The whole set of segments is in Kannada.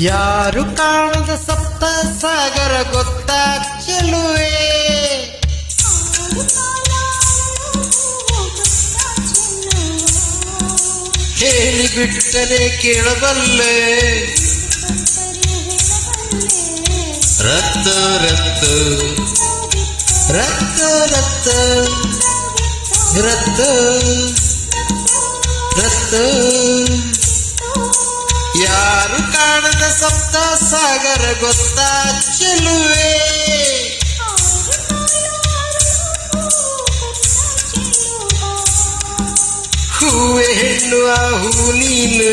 ಯಾರು ಕಾಣದ ಸಪ್ತ ಸಾಗರ ಗೊತ್ತಾ ಚೆಲುವೆ ಹೇಳಿಬಿಟ್ಟರೆ ಕೇಳಬಲ್ಲೆ ರತ್ತು ರತ್ತು ರತ್ತು ರತ್ತು ರತ್ತು ರತ್ತು ಯಾರು ಕಾಣದ ಸಪ್ತ ಸಾಗರ ಗೊತ್ತಾ ಚೆಲುವೆ ಹೂವೆ ಹೆಣ್ಣು ಆ ಹೂ ನೀನು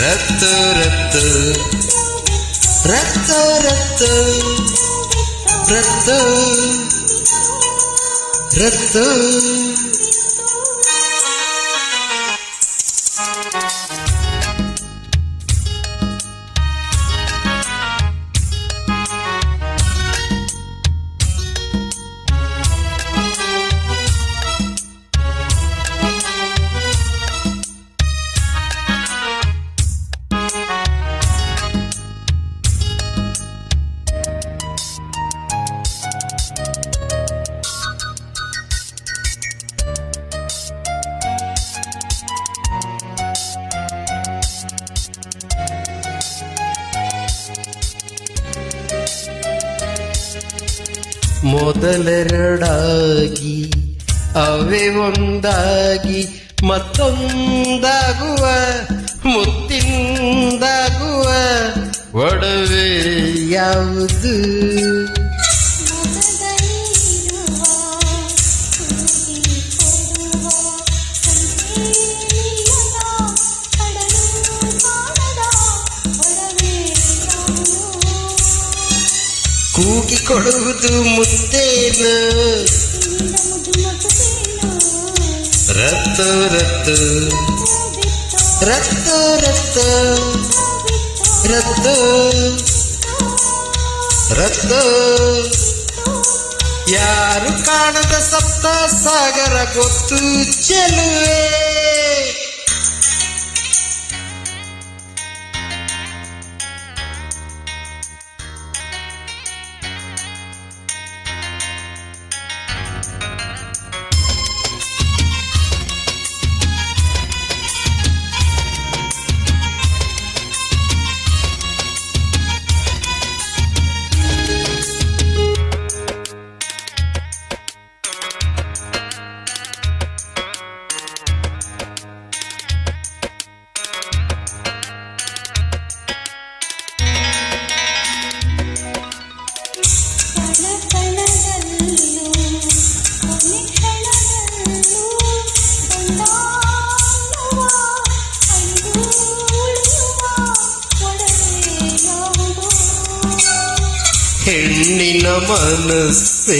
ರತ್ತು ರತ್ತು ರತ್ತು ರತ್ತು ರತ್ತು ರತ್ತು ಮೊದಲೆರಡಾಗಿ ಅವೇ ಒಂದಾಗಿ ಮತ್ತೊಂದಾಗುವ ಮುತ್ತಿಂದಾಗುವ ಒಡವೆ ಯಾವುದು? ಕೂಗಿ ಕೊಡುವುದು ಮುತ್ತೇನು? ರತ್ತು ರತ್ತು ರತ್ತು ರತ್ತು ರತ್ತು ರತ್ತು ಯಾರು ಕಾಣದ ಸಪ್ತ ಸಾಗರ ಗೊತ್ತು ಚೆಲುವೆ? ಹೆಣ್ಣಿನ ಮನಸ್ಸೆ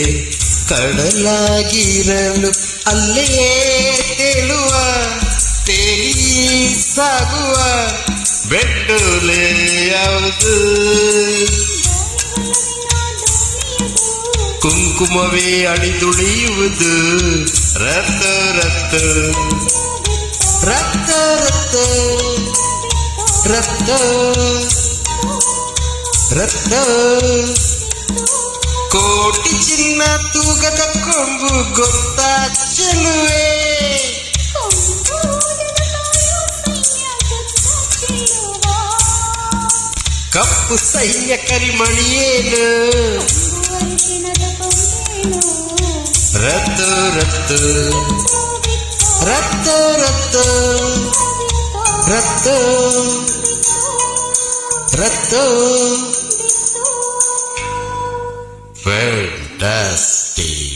ಕಡಲಾಗಿರಲು ಅಲ್ಲೇ ತೇಲುವ ತೇಲಿ ಸಾಗುವ ಬೆಟ್ಟುಲೆ ಯಾವುದು? ಕುಂಕುಮವೇ ಅಳಿದುಳಿಯುವುದು ರತ್ತ ರತ್ತ ರತ್ತ ರತ್ತ ರತ್ತ ರತ್ತ కోటి చిన్న తూగత కొంగు గొత్తాచెనువే కప్పు సైన్య కరిమణియేలు రత్తు రత్తు. రత్తు రత్తు. రత్తు. రత్తు. Fantastic.